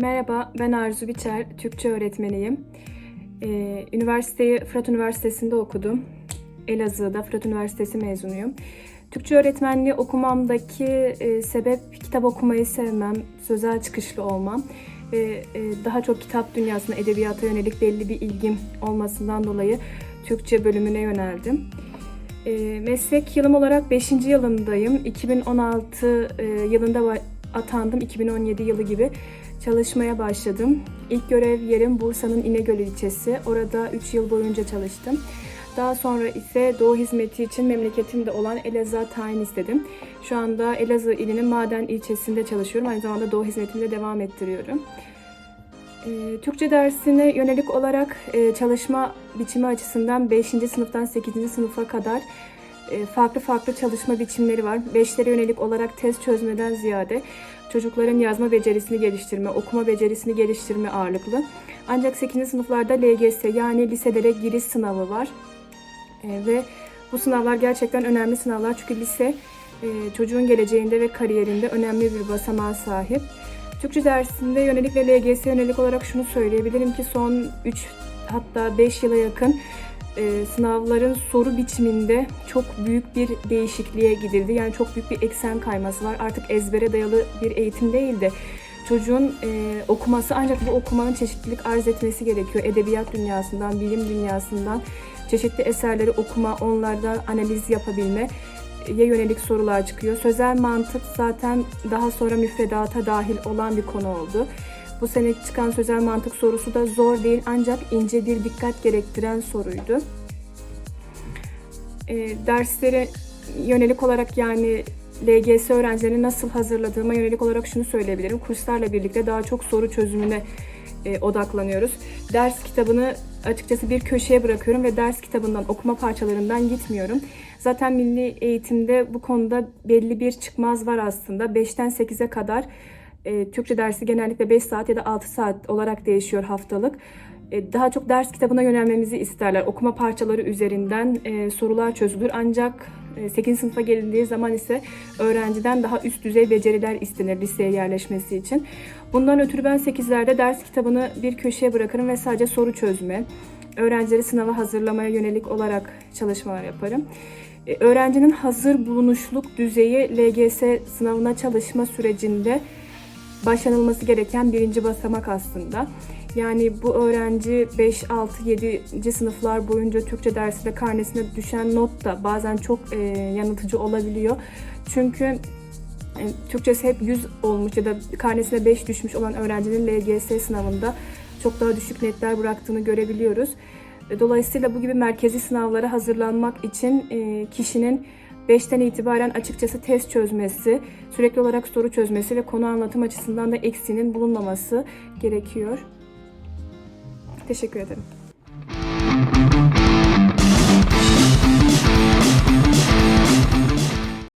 Merhaba, ben Arzu Biçer, Türkçe öğretmeniyim. Ee, üniversiteyi Fırat Üniversitesi'nde okudum. Elazığ'da Fırat Üniversitesi mezunuyum. Türkçe öğretmenliği okumamdaki e, sebep kitap okumayı sevmem, sözel çıkışlı olmam ve e, daha çok kitap dünyasına, edebiyata yönelik belli bir ilgim olmasından dolayı Türkçe bölümüne yöneldim. E, meslek yılım olarak 5. yılındayım. 2016 e, yılında atandım. 2017 yılı gibi çalışmaya başladım. İlk görev yerim Bursa'nın İnegöl ilçesi. Orada 3 yıl boyunca çalıştım. Daha sonra ise Doğu hizmeti için memleketimde olan Elazığ'a tayin istedim. Şu anda Elazığ ilinin Maden ilçesinde çalışıyorum. Aynı zamanda Doğu hizmetinde devam ettiriyorum. Ee, Türkçe dersine yönelik olarak e, çalışma biçimi açısından 5. sınıftan 8. sınıfa kadar farklı farklı çalışma biçimleri var. 5'lere yönelik olarak test çözmeden ziyade çocukların yazma becerisini geliştirme, okuma becerisini geliştirme ağırlıklı. Ancak 8. sınıflarda LGS yani liselere giriş sınavı var. E, ve bu sınavlar gerçekten önemli sınavlar çünkü lise e, çocuğun geleceğinde ve kariyerinde önemli bir basamağa sahip. Türkçe dersinde yönelik ve LGS yönelik olarak şunu söyleyebilirim ki son 3 hatta 5 yıla yakın e, sınavların soru biçiminde çok büyük bir değişikliğe gidildi. Yani çok büyük bir eksen kayması var. Artık ezbere dayalı bir eğitim değil de çocuğun e, okuması ancak bu okumanın çeşitlilik arz etmesi gerekiyor. Edebiyat dünyasından, bilim dünyasından çeşitli eserleri okuma, onlardan analiz yapabilme ye yönelik sorular çıkıyor. Sözel mantık zaten daha sonra müfredata dahil olan bir konu oldu. Bu sene çıkan sözel mantık sorusu da zor değil ancak ince bir dikkat gerektiren soruydu. E, derslere yönelik olarak yani LGS öğrencilerini nasıl hazırladığıma yönelik olarak şunu söyleyebilirim. Kurslarla birlikte daha çok soru çözümüne e, odaklanıyoruz. Ders kitabını açıkçası bir köşeye bırakıyorum ve ders kitabından, okuma parçalarından gitmiyorum. Zaten milli eğitimde bu konuda belli bir çıkmaz var aslında. 5'ten 8'e kadar e, Türkçe dersi genellikle 5 saat ya da 6 saat olarak değişiyor haftalık. E, daha çok ders kitabına yönelmemizi isterler. Okuma parçaları üzerinden e, sorular çözülür. Ancak e, 8. sınıfa gelindiği zaman ise öğrenciden daha üst düzey beceriler istenir liseye yerleşmesi için. Bundan ötürü ben 8'lerde ders kitabını bir köşeye bırakırım ve sadece soru çözme, öğrencileri sınava hazırlamaya yönelik olarak çalışmalar yaparım. E, Öğrencinin hazır bulunuşluk düzeyi LGS sınavına çalışma sürecinde başlanılması gereken birinci basamak aslında. Yani bu öğrenci 5, 6, 7. sınıflar boyunca Türkçe dersinde karnesine düşen not da bazen çok e, yanıltıcı olabiliyor. Çünkü e, Türkçesi hep 100 olmuş ya da karnesine 5 düşmüş olan öğrencinin LGS sınavında çok daha düşük netler bıraktığını görebiliyoruz. E, Dolayısıyla bu gibi merkezi sınavlara hazırlanmak için e, kişinin 5'ten itibaren açıkçası test çözmesi, sürekli olarak soru çözmesi ve konu anlatım açısından da eksiğinin bulunmaması gerekiyor. Teşekkür ederim.